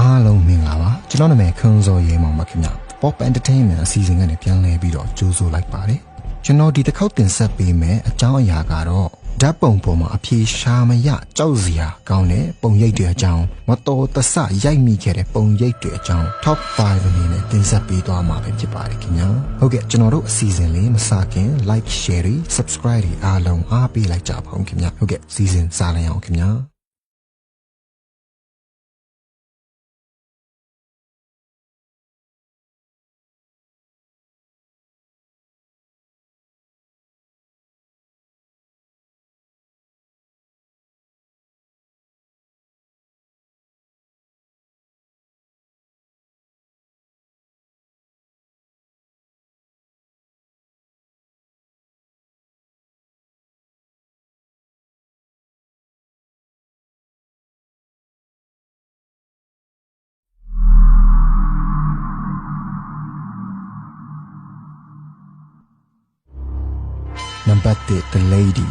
အားလုံးမင်္ဂလာပါကျွန်တော်နာမည်ခွန်စောရဲမောင်ပါခင်ဗျ Pop Entertainment အစီအစဉ်ကနေပြန်လည်ပြီးတော့ကြိုးဆိုလိုက်ပါတယ်ကျွန်တော်ဒီတစ်ခေါက်တင်ဆက်ပေးမယ်အကြောင်းအရာကတော့ဓာတ်ပုံပေါ်မှာအပြေရှာမရကြောက်စရာကောင်းတဲ့ပုံရိပ်တွေအကြောင်းမတော်တဆရိုက်မိခဲ့တဲ့ပုံရိပ်တွေအကြောင်း Top 5အနေနဲ့တင်ဆက်ပေးသွားမှာပဲဖြစ်ပါတယ်ခင်ဗျာဟုတ်ကဲ့ကျွန်တော်တို့အစီအစဉ်လေးမစခင် like share တွေ subscribe တွေအားလုံးအားပေးလိုက်ကြပါဦးခင်ဗျာဟုတ်ကဲ့စီစဉ်စားလိုက်အောင်ခင်ဗျာ ပါတ်1 the lady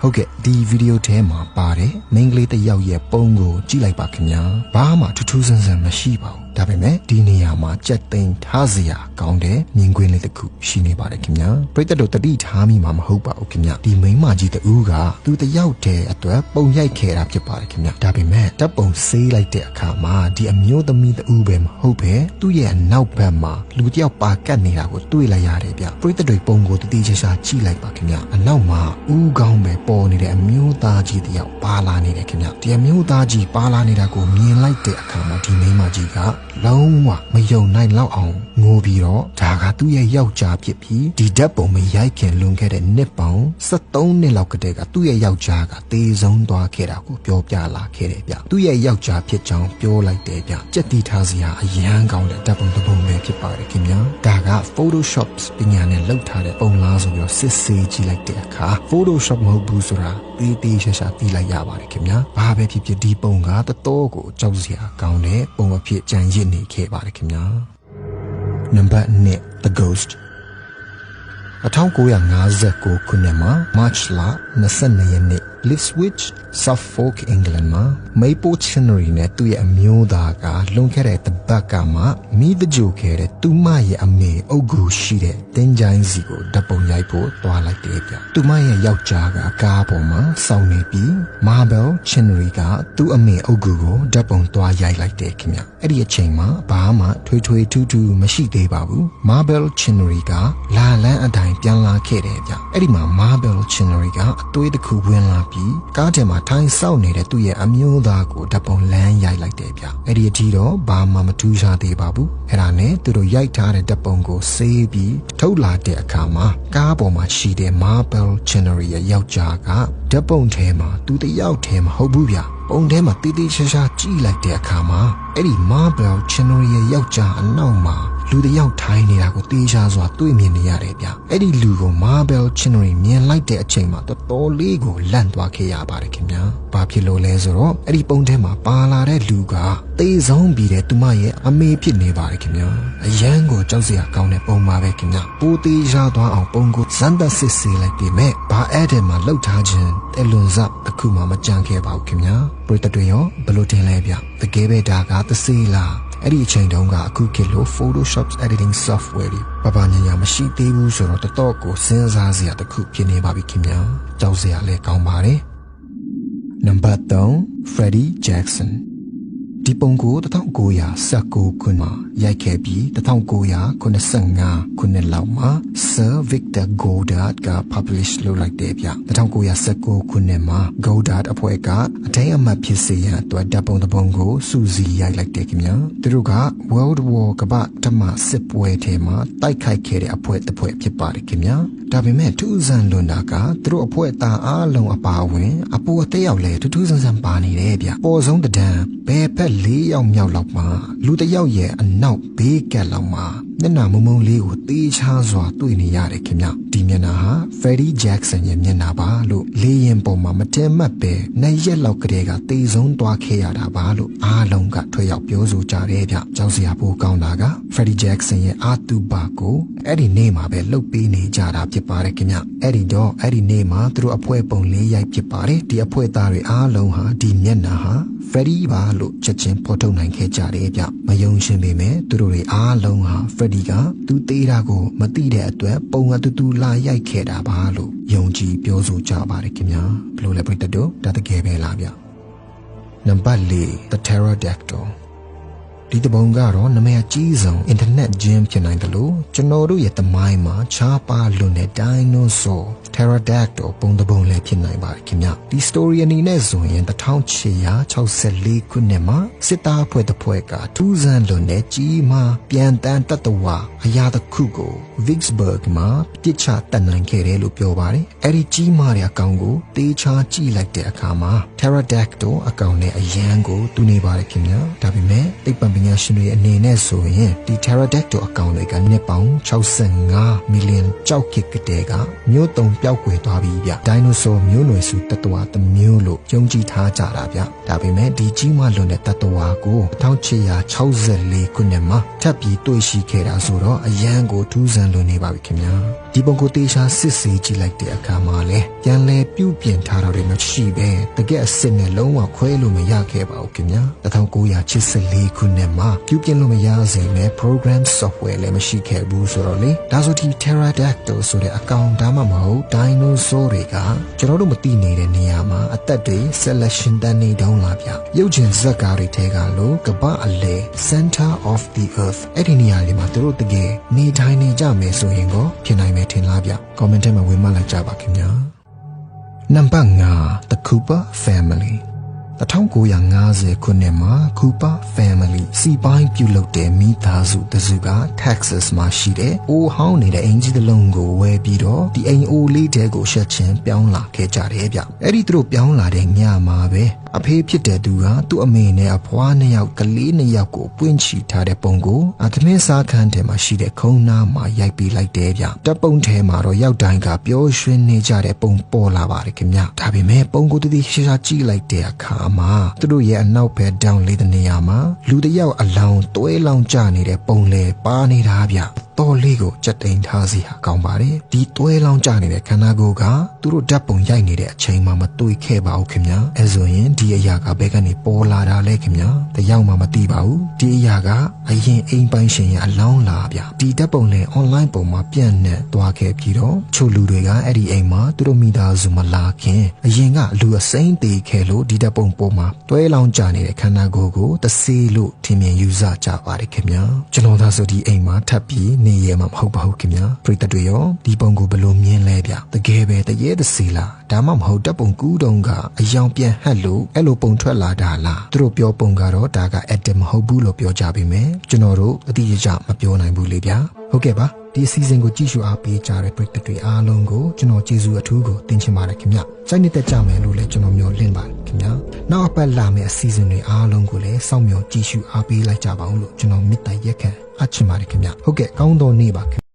ဟုတ်ကဲ့ဒီဗီဒီယိုထဲမှာပါတယ်မိန်းကလေးတစ်ယောက်ရဲ့ပုံကိုကြည့်လိုက်ပါခင်ဗျာဘာမှထူးထူးဆန်းဆန်းမရှိပါဘူး ဒါပေမဲ့ဒီနေရာမှာကြက်သိမ်းထားစရာကောင်းတဲ့မြင်ကွင်းလေးတစ်ခုရှိနေပါတယ်ခင်ဗျာပြိတ္တတို့တတိထားမိမှာမဟုတ်ပါဘူးခင်ဗျာဒီမိန်းမကြီးတူကသူတစ်ယောက်တည်းအတွက်ပုံရိုက်ခဲ့တာဖြစ်ပါတယ်ခင်ဗျာဒါပေမဲ့တပ်ပုံဆေးလိုက်တဲ့အခါမှာဒီအမျိုးသမီးတူပဲမဟုတ်ပဲသူ့ရဲ့အနောက်ဘက်မှာလူတစ်ယောက်ပါကတ်နေတာကိုတွေ့လိုက်ရတယ်ဗျပြိတ္တတွေပုံကိုတတိချာချာကြည့်လိုက်ပါခင်ဗျာအနောက်မှာဦးကောင်းပဲပေါ်နေတဲ့အမျိုးသားကြီးတစ်ယောက်ပါလာနေတယ်ခင်ဗျဒီအမျိုးသားကြီးပါလာနေတာကိုမြင်လိုက်တဲ့အခါမှာဒီမိန်းမကြီးက လုံးဝမယုံနိုင်လောက်အောင်ငိုပြီးတော့ဒါကသူ့ရဲ့ယောက်ျားဖြစ်ပြီးဒီဓာတ်ပုံမရိုက်ခင်လွန်ခဲ့တဲ့နှစ်ပေါင်း73နှစ်လောက်ကတည်းကသူ့ရဲ့ယောက်ျားကတေဆုံးသွားခဲ့တာကိုပြောပြလာခဲ့တယ်ဗျသူ့ရဲ့ယောက်ျားဖြစ်ကြောင်းပြောလိုက်တယ်ဗျကြက်တီထားစရာအရန်ကောင်းတဲ့ဓာတ်ပုံတစ်ပုံပဲဖြစ်ပါတယ်ခင်ဗျာဒါက Photoshop ပညာနဲ့လုပ်ထားတဲ့ပုံလားဆိုပြီးတော့စစ်ဆေးကြည့်လိုက်တဲ့အခါ Photoshop မဟုတ်ဘူးဆိုတာ တေးသေးရှာရှာသိလိုက်ရပါတယ်ခင်ဗျာဘာပဲဖြစ်ဖြစ်ဒီပုံကတတော်ကိုကြောက်စရာကောင်းတဲ့ပုံအဖြစ်ကြံရစ်နေခဲ့ပါတယ်ခင်ဗျာနံပါတ်1 The Ghost 1959ခုနှစ်မှာ March လ22ရက်နေ့ Ipswich Suffolk England မှာ Maple Chinnery နဲ့သူ့ရဲ့အမျိုးသားကလွန်ခဲ့တဲ့တပတ်ကမှမိသကြိုခဲ့တဲ့သူမရဲ့အမေအုတ်ဂူရှိတဲ့တင်းချိုင်းစီကိုဓာတ်ပုံရိုက်ဖို့တွားလိုက်တယ်ဗျ။သူမရဲ့ယောက်ျားကကားပေါ်မှာစောင့်နေပြီး Marble Chinnery ကသူ့အမေအုတ်ဂူကိုဓာတ်ပုံတွားရိုက်လိုက်တယ်ခင်ဗျ။အဲ့ဒီအချိန်မှာဘာမှထွေထွေထူးထူးမရှိသေးပါဘူး။ Marble Chinnery ကလာလန်းအတိုင်းပြန်လာခဲ့တယ်ဗျ။အဲ့ဒီမှာ Marble Chinnery ကအသွေးတစ်ခုဝင်လာပြီးကားထဲမှာထိုင်ဆောက်နေတဲ့သူ့ရဲ့အမျိုးသားကိုဓာတ်ပုံလန်းရိုက်လိုက်တယ်ဗျအဲ့ဒီအထိတော့ဘာမှမထူးခြားသေးပါဘူးအဲ့ဒါနဲ့သူတို့ရိုက်ထားတဲ့ဓာတ်ပုံကိုဆေးပြီးထုတ်လာတဲ့အခါမှာကားပေါ်မှာရှိတဲ့ Marble Chinnery ရဲ့ယောက်ျားကဓာတ်ပုံထဲမှာသူတယောက်ထဲမဟုတ်ဘူးဗျပုံထဲမှာတေးသေးချာချာကြည့်လိုက်တဲ့အခါမှာအဲ့ဒီ Marble Chinnery ရဲ့ယောက်ျားအနောက်မှာ လူတစ်ယောက်ထိုင်နေတာကိုတေးချာစွာတွေ့မြင်နေရတယ်ဗျအဲ့ဒီလူကို Marble Chinnery မြင်လိုက်တဲ့အချိန်မှာတော်တော်လေးကိုလန့်သွားခဲ့ရပါတယ်ခင်ဗျာဘာဖြစ်လို့လဲဆိုတော့အဲ့ဒီပုံထဲမှာပါလာတဲ့လူကတေးဆုံးပြီးတဲ့သူမရဲ့အမေဖြစ်နေပါတယ်ခင်ဗျာအရန်ကိုကြောက်စရာကောင်းတဲ့ပုံပါပဲခင်ဗျာပိုးသေးရသွားအောင်ပုံကိုဇန်သက်စစ်ဆေးလိုက်ပြီးမဲ့ဘာအဲ့တဲ့မှာလှုပ်ထားခြင်းတဲလွန်စတစ်ခုမှမကြံခဲ့ပါဘူးခင်ဗျာပရိသတ်တွေရောဘယ်လိုတင်လဲဗျတကယ်ပဲဒါကသစေးလား အဲ့ဒီအချိန်တုန်းကအခုခေတ်လို Photoshop editing software တွေပပညာညာမရှိသေးဘူးဆိုတော့တော်တော်ကိုစဉ်းစားစရာတစ်ခုဖြစ်နေပါပြီခင်ဗျာကြောက်စရာလည်းကောင်းပါတယ်နံပါတ်3 Freddie Jackson ဒီပုံကို1919ခုမှာရိုက်ခဲ့ပြီး1985ခုနှစ်လောက်မှာ Sir Victor Goddard က publish လုပ်လိုက်တယ်ဗျ1919ခုနှစ်မှာ Goddard အဖွဲ့ကအထိုင်အမှတ်ဖြစ်စေရန်အတွက်ဓာတ်ပုံတစ်ပုံကိုစူးစီးရိုက်လိုက်တယ်ခင်ဗျာသူတို့က World War ကမ္ဘာတမစစ်ပွဲထဲမှာတိုက်ခိုက်ခဲ့တဲ့အဖွဲ့တစ်ဖွဲ့ဖြစ်ပါတယ်ခင်ဗျာဒါပေမဲ့ထူးဆန်းလွန်တာကသူတို့အဖွဲ့သားအားလုံးအပါအဝင်အပေါ်အသက်ရောက်လဲထူးထူးဆန်းဆန်းပါနေတယ်ဗျပေါ်ဆုံးတဒံဘယ်ဖက်၄ယောက်မြောက်လောက်မှာလူတစ်ယောက်ရဲ့အနောက်ဘေးကက်လောက်မှာမျက်နှာမုံမုံလေးကိုတေးချားစွာတွေ့နေရတယ်ခင်ဗျဒီမျက်နှာဟာ Freddie Jackson ရဲ့မျက်နှာပါလို့လေရင်ပေါ်မှာမတဲမတ်ပဲနှစ်ရက်လောက်ကတည်းကတေးဆုံးသွားခဲ့ရတာပါလို့အားလုံးကထွက်ရောက်ပြောဆိုကြတယ်ဗျကြောက်စရာပိုကောင်းတာက Freddie Jackson ရဲ့အာတူပါကိုအဲ့ဒီနေ့မှာပဲလှုပ်ပေးနေကြတာဖြစ်ပါတယ်ခင်ဗျအဲ့ဒီတော့အဲ့ဒီနေ့မှာသူတို့အဖွဲပုံလေးရိုက်ဖြစ်ပါတယ်ဒီအဖွဲသားတွေအားလုံးဟာဒီမျက်နှာဟာ Freddy ပါလို့ချက်ချင်းဖော်ထုတ်နိုင်ခဲ့ကြတယ်ဗျမယုံရှင်းပေမဲ့သူတို့တွေအားလုံးဟာ Freddy ကသူသေးတာကိုမသိတဲ့အတွက်ပုံအတူတူလာရိုက်ခဲ့တာပါလို့ယုံကြည်ပြောဆိုကြပါတယ်ခင်ဗျာဘယ်လိုလဲပြတ်တော့ဒါတကယ်ပဲလားဗျနံပါတ်၄ The Pterodactyl ဒီတပုံကတော့နမည်အကြီးဆုံးအင်တာနက်ဂျင်းဖြစ်နိုင်တယ်လို့ကျွန်တော်တို့ရဲ့သမိုင်းမှာခြားပါလွန်တဲ့ dinosaur pterodactyl ပုံတပုံလည်းဖြစ်နိုင်ပါတယ်ခင်ဗျဒီ story အနေနဲ့ဆိုရင်1864ခုနှစ်မှာစစ်သားအဖွဲ့တစ်ဖွဲ့ကထူးဆန်းလွန်တဲ့ကြီးမားပြန်တန်းတတဝအရာတစ်ခုကို Vicksburg မှာပြစ်ချတက်နိုင်ခဲ့တယ်လို့ပြောပါတယ်အဲ့ဒီကြီးမားတဲ့အကောင်ကိုတေးချာကြည့်လိုက်တဲ့အခါမှာ pterodactyl အကောင်နဲ့အရန်ကိုတူနေပါတယ်ခင်ဗျဒါပေမဲ့သိပ္ပံပညာရှင်တွေအနေနဲ့ဆိုရင်ဒီ pterodactyl အကောင်တွေကနှစ်ပေါင်း65မီလီယံကြောက်ကစ်ကတဲ့ကမျိုးတုံပျောက်ကွယ်သွားပြီဗျဒိုင်နိုဆောမျိုးနွယ်စုတတဝါတစ်မျိုးလို့ယုံကြည်ထားကြတာဗျဒါပေမဲ့ဒီကြီးမားလွန်တဲ့တတဝါကို1864ခုနှစ်မှာထပ်ပြီးတွေ့ရှိခဲ့တာဆိုတော့အရန်ကိုထူးဆန်းလွန်နေပါပြီခင်ဗျာ ဒီပုံကိုတေချာစစ်ဆေးကြည့်လိုက်တဲ့အခါမှာလဲပြန်လဲပြုပြင်ထားတာတွေမရှိပဲတကယ်အစ်စ်နဲ့လုံးဝခွဲလို့မရခဲ့ပါဘူးခင်ဗျာ1984ခုနှစ်မှာပြုပြင်လို့မရစေမဲ့ program software လည်းမရှိခဲ့ဘူးဆိုတော့လေဒါဆိုဒီ pterodactyl ဆိုတဲ့အကောင်ဒါမှမဟုတ် dinosaur တွေကကျွန်တော်တို့မသိနေတဲ့နေရာမှာအသက်တွေဆက်လက်ရှင်သန်နေတုန်းလားဗျရုပ်ရှင်ဇာတ်ကားတွေထဲကလို့ကမ္ဘာအလဲ center of the earth အဲ့ဒီနေရာတွေမှာသူတို့တကယ်နေထိုင်နေကြမယ်ဆိုရင်ကိုဖြစ်နိုင်မယ်ထင်လားဗျ comment ထဲမှာဝင်မှလိုက်ကြပါခင်ဗျာနံပါတ်5 the cooper family 1950ခုနှစ်မှာ Cooper Family စီပိုင်းပြုလုပ်တဲ့မိသားစုတစုက Texas မှာရှိတဲ့အိုးဟောင်းနေတဲ့အင်ဂျီတစ်လုံးကိုဝယ်ပြီးတော့ဒီအိမ်အိုးလေးတဲကိုရှက်ချင်းပြောင်းလာခဲ့ကြတယ်ဗျ။အဲ့ဒီသူတို့ပြောင်းလာတဲ့ညမှာပဲ အဖေဖြစ်တဲ့သူကသူ့အမေနဲ့အဖွားနှစ်ယောက်ကလေးနှစ်ယောက်ကိုပွင့်ချီထားတဲ့ပုံကိုအသမင်းစားခန်းထဲမှာရှိတဲ့ခုံနာမှာရိုက်ပြီးလိုက်တယ်ဗျ။တပ်ပုံထဲမှာတော့ရောက်တိုင်းကပျော်ရွှင်နေကြတဲ့ပုံပေါ်လာပါတယ်ခင်ဗျ။ဒါပေမဲ့ပုံကိုတတိရှာရှာကြည့်လိုက်တဲ့အခါမှာသူတို့ရဲ့အနောက်ဘက်တောင်လေးတဲ့နေရာမှာလူတစ်ယောက်အလောင်းတွဲလောင်းကျနေတဲ့ပုံလေပါနေတာဗျ တော်လေးကိုကြက်တိန်ထားစီဟာကောင်းပါတယ်ဒီတွဲလောင်းကျနေတဲ့ခန္ဓာကိုယ်ကသူတို့ဓာတ်ပုံရိုက်နေတဲ့အချိန်မှာမတွေ့ခဲ့ပါဘူးခင်ဗျာအဲဆိုရင်ဒီအရာကဘယ်ကနေပေါ်လာတာလဲခင်ဗျာတယောက်မှမသိပါဘူးဒီအရာကအရင်အိမ်ပိုင်ရှင်ရဲ့အလောင်းလာဗျဒီဓာတ်ပုံလည်း online ပုံမှာပြန့်နှံ့သွားခဲ့ပြီးတော့ချို့လူတွေကအဲ့ဒီအိမ်မှာသူတို့မိသားစုမလာခင်အရင်ကလူအစိမ့်သေးခဲ့လို့ဒီဓာတ်ပုံပေါ်မှာတွဲလောင်းကျနေတဲ့ခန္ဓာကိုယ်ကိုတဆေးလို့ထင်မြင်ယူဆကြပါတယ်ခင်ဗျာကျွန်တော်သာဆိုဒီအိမ်မှာထပ်ပြီးနေရမှာမဟုတ်ပါဘူးခင်ဗျာပရိသတ်တွေရောဒီပုံကိုဘယ်လိုမြင်လဲဗျတကယ်ပဲတရေတစီလားဒါမှမဟုတ်တပ်ပုံကူးတုံးကအယောင်ပြန်ဟက်လို့အဲ့လိုပုံထွက်လာတာလားသူတို့ပြောပုံကတော့ဒါက edit မဟုတ်ဘူးလို့ပြောကြပေမဲ့ကျွန်တော်တို့အတိအကျမပြောနိုင်ဘူးလေဗျာဟုတ်ကဲ့ပါ ဒီအစီအစဉ်ကိုကြည့်ရှုအားပေးကြတဲ့ပရိသတ်တွေအားလုံးကိုကျွန်တော်ကျေးဇူးအထူးကိုတင်ချင်ပါတယ်ခင်ဗျ။စိုက်နေတဲ့ကြမယ်လို့လည်းကျွန်တော်မျှော်လင့်ပါတယ်ခင်ဗျ။နောက်အပတ်လာမယ့်အစီအစဉ်တွေအားလုံးကိုလည်းစောင့်မျှော်ကြည့်ရှုအားပေးလိုက်ကြပါအောင်လို့ကျွန်တော်မေတ္တာရက်ခံအပ်ချင်ပါတယ်ခင်ဗျ။ဟုတ်ကဲ့ကောင်းသောနေ့ပါခင်